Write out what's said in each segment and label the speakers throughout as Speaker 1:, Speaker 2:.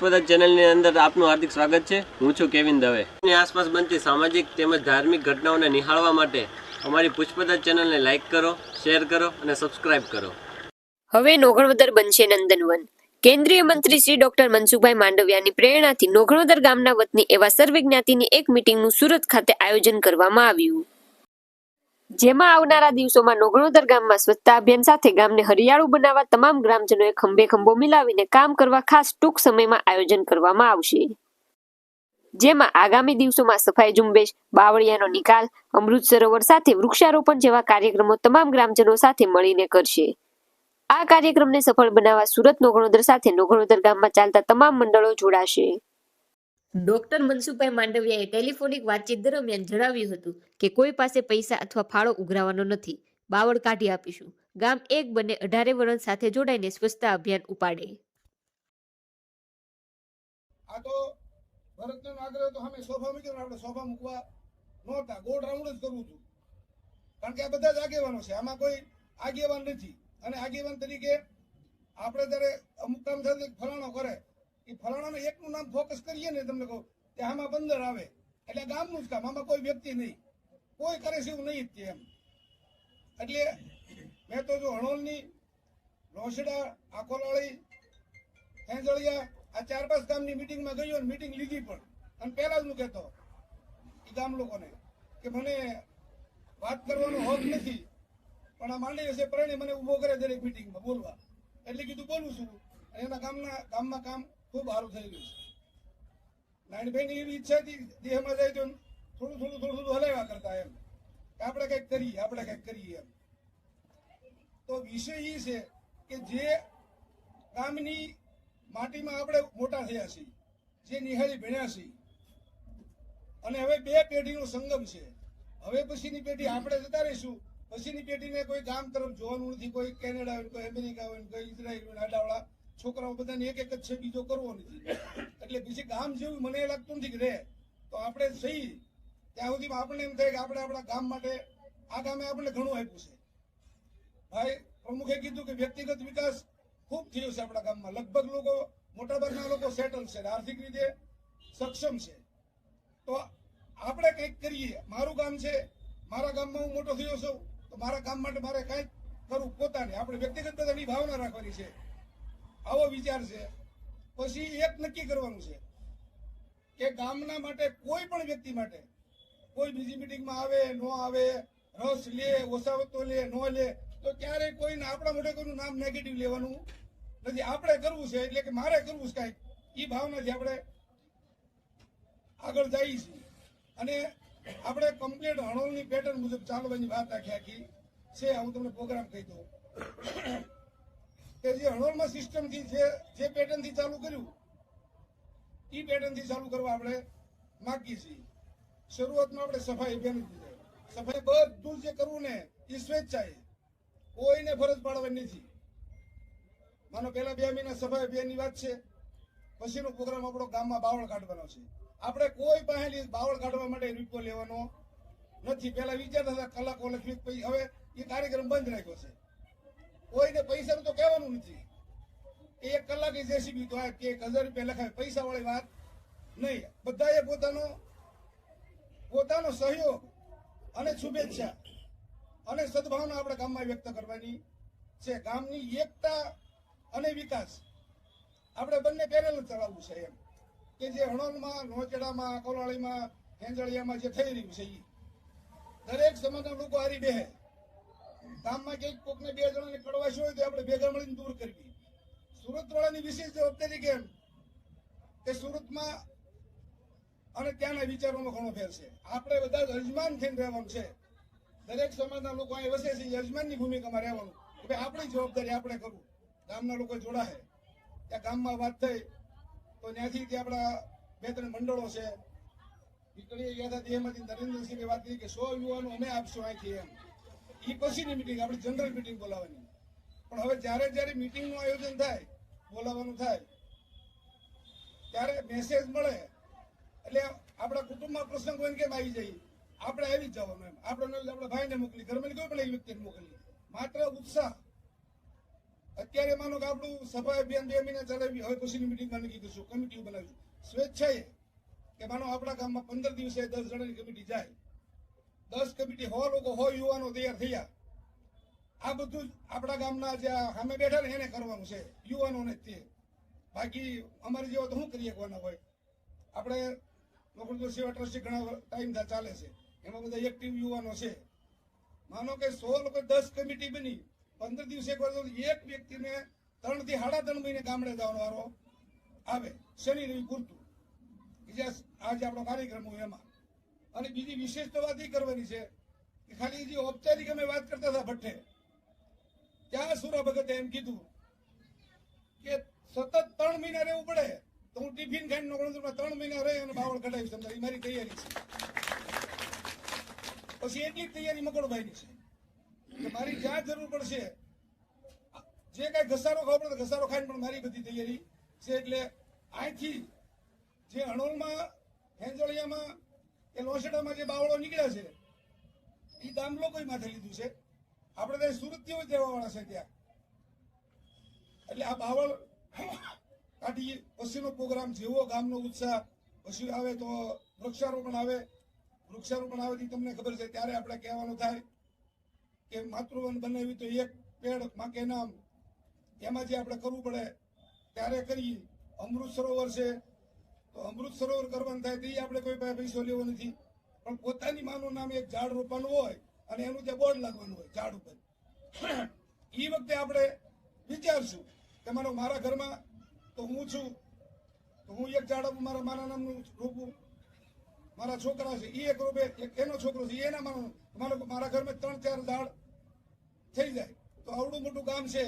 Speaker 1: પદાર્થ ચેનલની અંદર આપનું હાર્દિક સ્વાગત છે. હું કેવિન દવે. ની આસપાસ બનતી સામાજિક તેમજ ધાર્મિક ઘટનાઓને નિહાળવા માટે અમારી પુષ્પદાર ચેનલને લાઇક કરો, શેર કરો અને સબસ્ક્રાઇબ કરો.
Speaker 2: હવે નોગણવદર બનશે નંદનવન. કેન્દ્રીય મંત્રી શ્રી ડોક્ટર મનસુખભાઈ માંડવિયાની પ્રેરણાથી નોગણવદર ગામના વતની એવા સર્વે જ્ઞાતિની એક મિટિંગનું સુરત ખાતે આયોજન કરવામાં આવ્યું. જેમાં આવનારા દિવસોમાં નોગણોદર ગામમાં સ્વચ્છતા અભિયાન સાથે ગામને હરિયાળું બનાવવા તમામ ગ્રામજનોએ ખંભે ખંભો મિલાવીને કામ કરવા ખાસ ટૂંક સમયમાં આયોજન કરવામાં આવશે. જેમાં આગામી દિવસોમાં સફાઈ ઝુંબેશ, બાવળિયાનો નિકાલ, અમૃત સરોવર સાથે વૃક્ષારોપણ જેવા કાર્યક્રમો તમામ ગ્રામજનો સાથે મળીને કરશે. આ કાર્યક્રમને સફળ બનાવવા સુરત નોગણોદર સાથે નોગણોદર ગામમાં ચાલતા તમામ મંડળો જોડાશે. ડોક્ટર મનસુખભાઈ માંડવિયાએ ટેલિફોનિક વાતચીત દરમિયાન જણાવ્યું હતું કે કોઈ પાસે પૈસા અથવા ફાળો ઉઘરાવાનો નથી. બાવળ કાઢી આપીશું. ગામ એક બને અઢારે વરણ સાથે જોડાઈને સ્વચ્છતા અભિયાન ઉપાડે.
Speaker 3: આ તો ભરતનો આગ્રહ તો અમે સોફા મૂક્યો આપણે સોફા મૂકવા નહોતા. ગોળ રાઉન્ડ જ કરવું હતું કારણ કે આ બધા જ આગેવાનો છે. આમાં કોઈ આગેવાન નથી. અને આગેવાન તરીકે આપણે જ્યારે અમુક કામ થાય ફલાણો કરે એ ફલાણાનું એકનું નામ ફોકસ કરીએ ને તમને કહું, કે આમાં બંદર આવે. એટલે ગામનું જ કામ, આમાં કોઈ વ્યક્તિ નહીં. કોઈ કરે છે એવું નહીં જ એમ. એટલે મેં તો જો હણોલની રોસડા આખોલાળી, હેંજળિયા, આ ચાર પાંચ ગામની મિટિંગમાં ગયો અને મિટિંગ લીધી પણ. અને પહેલા જ હું કહેતો એ ગામ લોકોને કે મને વાત કરવાનો હક નથી, પણ આ માંડી હશે પરણે મને ઊભો કરે દરેક મિટિંગમાં બોલવા. એટલે કીધું બોલું છું. અને એના ગામના, ગામમાં કામ ખૂબ સારું થઈ ગયું છે. નાનભાઈની એવી ઈચ્છા હતી, દેહમાં જાય તો થોડું થોડું થોડું થોડું હલાવ્યા કરતા એમ. આપણે કંઈક કરીએ, આપણે કંઈક કરીએ એમ. તો વિષય એ છે કે જે ગામની માટીમાં આપણે મોટા થયા છીએ, જે નિહાળી ભણ્યા છીએ. અને હવે બે પેઢીનો સંગમ છે. હવે પછીની પેઢી આપણે જતા રહીશું. પછીની પેઢીને કોઈ ગામ તરફ જોવાનું નથી, કોઈ કેનેડા હોય કોઈ અમેરિકા હોય કોઈ ઇઝરાયલ હોય આડાવાળા. છોકરાઓ બધાને એક એક જ છે, બીજો કરવો નથી. એટલે બીજી ગામ જેવું મને એ લાગતું નથી કે રહે તો આપણે સહી, ત્યાં સુધીમાં આપણને એમ થાય કે આપણે આપણા ગામ માટે, આ ગામે આપણને ઘણું આપ્યું છે. ભાઈ, પ્રમુખે કીધું કે વ્યક્તિગત વિકાસ ખૂબ થયો છે આપણા ગામમાં. લગભગ લોકો, મોટાભાગના લોકો સેટલ છે, આર્થિક રીતે સક્ષમ છે. તો આપણે કંઈક કરીએ. મારું ગામ છે, મારા ગામમાં હું મોટો થયો છું, તો મારા ગામ માટે મારે કંઈક કરવું પોતાને. આપણે વ્યક્તિગત બધાની ભાવના રાખવાની છે. આવો વિચાર છે. પછી એક નક્કી કરવાનું છે કે ગામના માટે કોઈ પણ વ્યક્તિ માટે કોઈ બીજી મિટિંગમાં આવે, ન આવે, રસ લે ઓસાવતો લે, ન લે, તો ક્યારેય કોઈને આપણા મોઢે કોઈનું નામ નેગેટિવ લેવાનું નથી. આપણે કરવું છે એટલે કે મારે કરવું છે કાંઈક. એ ભાવનાથી આપણે આગળ જઈએ છીએ. અને આપણે કમ્પ્લીટ હણોલની પેટર્ન મુજબ ચાલવાની વાત આખી આખી છે. હું તમને પ્રોગ્રામ કહી દઉં. જે હણોલમાં સિસ્ટમથી જે જે પેટર્નથી ચાલુ કર્યું એ પેટર્નથી ચાલુ કરવા આપણે માગીએ છીએ. શરૂઆતમાં આપણે સફાઈ અભિયાન સફાઈ બધું જે કરવું ને એ સ્વેચ્છાએ. કોઈને ફરજ પાડવાની નથી. માનો પેલા બે મહિના સફાઈ અભિયાનની વાત છે. પછીનો પ્રોગ્રામ આપણો ગામમાં બાવળ કાઢવાનો છે. આપણે કોઈ પાસેથી બાવળ કાઢવા માટે રૂપિયો લેવાનો નથી. પેલા વિચારતા હતા, કલાકો લખવી હવે એ કાર્યક્રમ બંધ રાખ્યો છે. કોઈને પૈસાનું તો કહેવાનું નથી. એક કલાકે જેસીબી તો કે એક હજાર રૂપિયા લખાય પૈસા વાળી વાત નહીં. બધાએ પોતાનો પોતાનો સહયોગ અને શુભેચ્છા અને સદભાવના આપણે ગામમાં વ્યક્ત કરવાની છે. ગામની એકતા અને વિકાસ. આપણે બંને પેરેલ ચલાવવું છે એમ. કે જે હણોલમાં નોચડામાં, કોલાળીમાં, હેંજળિયામાં જે થઈ રહ્યું છે એ દરેક સમાજના લોકો હારી બેહે. ગામમાં ક્યાંક કોકને બે જણાને કડવાશ હોય તો આપણે ભેગા મળીને દૂર કરવી. સુરત વાળાની વિશેષ જવાબદારી કેમ કે સુરતમાં અને ત્યાંના વિચારોમાં ઘણો ફેર છે. આપણે બધા યજમાન થઈને રહેવાનું છે. દરેક સમાજના લોકો અહીં વસે છે યજમાનની ભૂમિકામાં રહેવાનું. કે આપણી જવાબદારી આપણે કરવું. ગામના લોકો જોડાશે ત્યાં ગામમાં વાત થઈ, તો ત્યાંથી ત્યાં આપણા બે ત્રણ મંડળો છે નીકળી ગયા હતા તેમાંથી નરેન્દ્રસિંહે વાત કરી કે સો યુવાનો અમે આપશું અહીંથી એમ. એ પછીની મિટિંગ આપણે જનરલ મિટિંગ બોલાવવાની પણ હવે જ્યારે જ્યારે મિટિંગનું આયોજન થાય બોલાવવાનું થાય, ત્યારે મેસેજ મળે. એટલે આપણા કુટુંબમાં પ્રસંગ હોય કેમ આવી જાય? આપણે આવી જ જવાનું એમ. આપણે આપણા ભાઈને મોકલી ઘરમાં કોઈ પણ એક વ્યક્તિને મોકલી માત્ર ઉત્સાહ. અત્યારે માનો કે આપણું સભા અભિયાન બે મહિના ચલાવી, હવે પછીની મિટિંગમાં નક્કી કરશું કમિટી બનાવીશું. સ્વેચ્છાએ કે માનો આપણા ગામમાં પંદર દિવસે દસ જણાની કમિટી જાય. દસ કમિટી હો લોકો, હો યુવાનો તૈયાર થયા. આ બધું આપણા ગામના જે સામે બેઠા ને એને કરવાનું છે, યુવાનોને તે. બાકી અમારે જેવા તો શું કરી શકવાના હોય? આપણે લોકો સેવા ટ્રસ્ટી ઘણા ટાઈમ ચાલે છે. એમાં બધા એક્ટિવ યુવાનો છે. માનો કે સો લોકો દસ કમિટી બની, પંદર દિવસે એક વ્યક્તિને ત્રણથી સાડા ત્રણ મહિને ગામડે જવાનો વારો આવે, શનિ રવિ પૂરતું. બીજા આજે આપણો કાર્યક્રમ હોય એમાં. અને બીજી વિશેષ તો વાત એ કરવાની છે કે ખાલી જે ઔપચારિક અમે વાત કરતા હતા ભટ્ટે ત્યાં સુરા ભગતે એમ કીધું કે સતત ત્રણ મહિના રહેવું પડે તો હું ટિફિન ખાઈને નોકરીમાં ત્રણ મહિના રહે અને બાવળ કઢાવીશ તમને એ મારી તૈયારી છે. પછી એટલી તૈયારી મકડભાઈની છે મારી જ્યાં જરૂર પડશે, જે કાંઈ ઘસારો ખાવો પડે ઘસારો ખાઈને પણ મારી બધી તૈયારી છે. એટલે અહીંથી જે અણોલમાં હેંજળિયામાં કે લોસડામાં જે બાવળો નીકળ્યા છે એ ગામ લોકોએ માથે લીધું છે? આપણે ત્યાં સુરતથી જ રહેવાવાળા છે ત્યાં. એટલે આ બાવળ કાઢી પછીનો પ્રોગ્રામ જેવો ગામનો ઉત્સાહ, પછી આવે તો વૃક્ષારોપણ આવે. વૃક્ષારોપણ આવે તે તમને ખબર છે, ત્યારે આપણે કહેવાનું થાય કે માતૃવન બનાવી તો એક પેડમાં કે નામ. એમાં જે આપણે કરવું પડે. ત્યારે કરી, અમૃત સરોવર છે તો અમૃત સરોવર કરવાનું થાય તો ઈ આપણે કોઈ પાસે લેવો નથી. પણ પોતાની માનું નામ એક ઝાડ રોપવાનું હોય અને એનું જે બોર્ડ લાગવાનું હોય ઝાડ ઉપર. એ વખતે આપણે વિચારશું કે મારો મારા ઘરમાં તો હું છું, તો હું એક ઝાડ મારા મારા નામનું રોપું. મારા છોકરા છે એ એક રોપે, એક એનો છોકરો છે એના મારું મારો મારા ઘરમાં ત્રણ ચાર ઝાડ થઈ જાય. તો આવડું મોટું ગામ છે.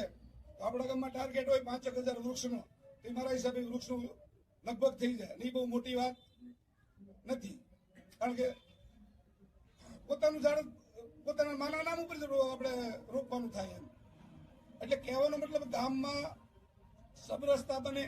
Speaker 3: આપણા ગામમાં ટાર્ગેટ હોય પાંચ એક હજાર વૃક્ષનો. તો મારા હિસાબે વૃક્ષનું લગભગ થઈ જાય. નહીં બહુ મોટી વાત નથી. કારણ કે પોતાનું ઝાડ પોતાના માના નામ ઉપર આપણે રોપવાનું થાય એમ. એટલે કહેવાનો મતલબ ગામમાં સબરસતા બને